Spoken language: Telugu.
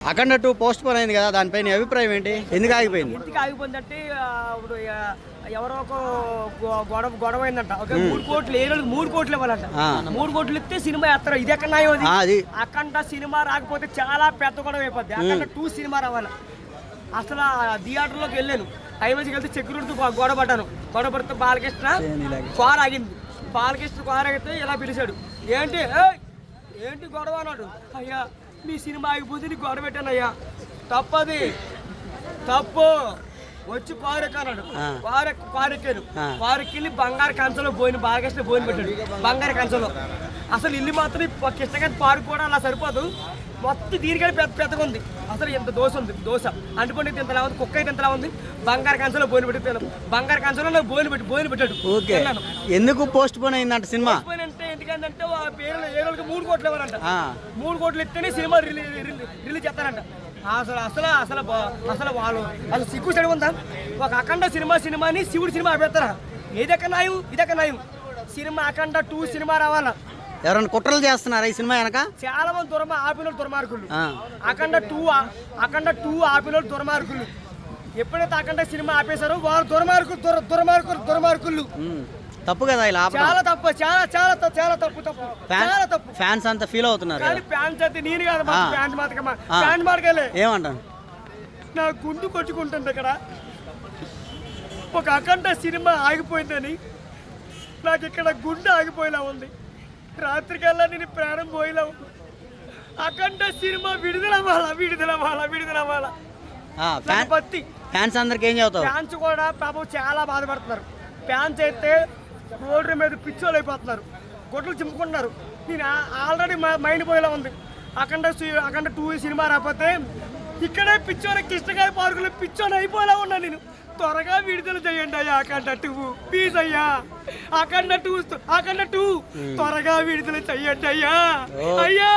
అఖండ టూ పోస్ట్ పోన్ అయింది కదా దానిపై నీ అభిప్రాయం ఏంటి? ఎందుకు ఆగిపోయింది? ఎందుకు ఆగిపోయిందంటే ఇప్పుడు ఎవరో ఒక గొడవ గొడవ అయిందంట మూడు కోట్లు ఏ రోజు మూడు కోట్లు ఇవ్వాలంట. మూడు కోట్లు ఇస్తే సినిమా వేస్తారు ఇది ఎక్కడ న్యాయం అది? అఖండ సినిమా రాకపోతే చాలా పెద్ద గొడవ అయిపోద్ది. అఖండ టూ సినిమా రావాలి? అసలు థియేటర్లోకి వెళ్ళాను. హైవేస్కి వెళ్తే సెక్యూరిటీ గొడవ పడ్డాను. గొడవ పడితే బాలకృష్ణ కార్ ఆగింది. బాలకృష్ణ కార్ ఆగితే ఇలా పిలిచాడు. ఏంటి! ఏంటి గొడవ అన్నాడు. అయ్యా మీ సినిమా ఆగిపోతే నీకు గొడవ పెట్టాను అయ్యా తప్పది. తప్పు. వచ్చి ఎక్కాను ఆ. కారు ఎక్కి బంగారు కంచంలో పోయిన బాలకృష్ణ పోయిన పెట్టాడు. బంగారు కంచంలో. అసలు ఇల్లు మాత్రం కృష్ణగారి పార్క్ కూడా అలా సరిపోదు. మొత్తం దీనికంటే పెద్ద పెద్దగా ఉంది. అసలు ఎంత దోశ ఉంది. దోశ. అంటుపండి ఇంతలా ఉంది. కుక్క అయితే ఇంతలా ఉంది. బంగారు కంచంలో బోయిన పెట్టి బంగారు కంచంలో నాకు బోయిన పెట్టి బోయిన పెట్టాడు. ఓకే. ఎందుకు పోస్ట్ పోన్ అయిందంట సినిమా? అంటే ఎందుకంటే ఆ పేరు ఏ రోజుకి మూడు కోట్లు ఇవ్వాలంట మూడు కోట్లు ఇస్తేనే సినిమా రిలీజ్ రిలీజ్ చేస్తారంట. అసలు అసలు అసలు అసలు వాళ్ళు అసలు సిగ్గు చెడు ఉందా? ఒక అఖండ సినిమా సినిమాని శివుడు సినిమా ఆపేస్తారా ఏదెక్క నాయం ఇదెక్క నాయం? సినిమా అఖండ టూ సినిమా రావాలా? ఎవరైనా కుట్రలు చేస్తున్నారా ఈ సినిమా వెనక? చాలా మంది దుర్మ ఆపిన దుర్మార్గులు. అఖండ టూ అఖండ టూ ఆపిన దుర్మార్గులు. ఎప్పుడైతే అఖండ సినిమా ఆపేశారో వారు దుర్మార్గులు దుర్ దుర్మార్గులు దుర్మార్గులు. తప్పు కదా ఇలా చాలా తప్పు చాలా చాలా తప్పు చాలా తప్పు తప్పు. చాలా తప్పు. ఫ్యాన్స్ అంతా ఫీల్ అవుతున్నారు కానీ. ప్యాంట్ అయితే నేను కాదు. ప్యాంట్ మాత్రమే. ప్యాంట్ మాటకెళ్ళే. ఏమంటాను నా గుండు కొట్టుకుంటుంది ఇక్కడ. ఒక అఖండ సినిమా ఆగిపోయిందని. నాకు ఇక్కడ గుండె ఆగిపోయేలా ఉంది. రాత్రికల్లా నేను ప్రాణం పోయేలా ఉంది. అఖండ సినిమా విడుదలవ్వాలా విడుదలవ్వాలా విడుదలవ్వాలా ఆ, ఫ్యాన్ పత్తి ఫ్యాన్స్ అందరికి ఏం చెబుతావు? ఫ్యాన్స్ కూడా పాపం చాలా బాధపడుతున్నారు. ఫ్యాన్స్ అయితే రోడ్డు మీద పిచ్చోలు అయిపోతున్నారు. గొడ్లు చింపుకుంటున్నారు నేను ఆల్రెడీ మా మైండ్ పోయేలా ఉంది. అఖండ అఖండ టూ సినిమా రాకపోతే ఇక్కడే పిచ్చోని కృష్ణగారి పార్కులో పిచ్చోని అయిపోయేలా ఉన్నా నేను. త్వరగా విడుదల చేయండి అయ్యా అఖండ టూ. ప్లీజ్ అయ్యా. Akhanda two Akhanda two. త్వరగా విడుదల చెయ్యండి అయ్యా. ఓ. అయ్యా.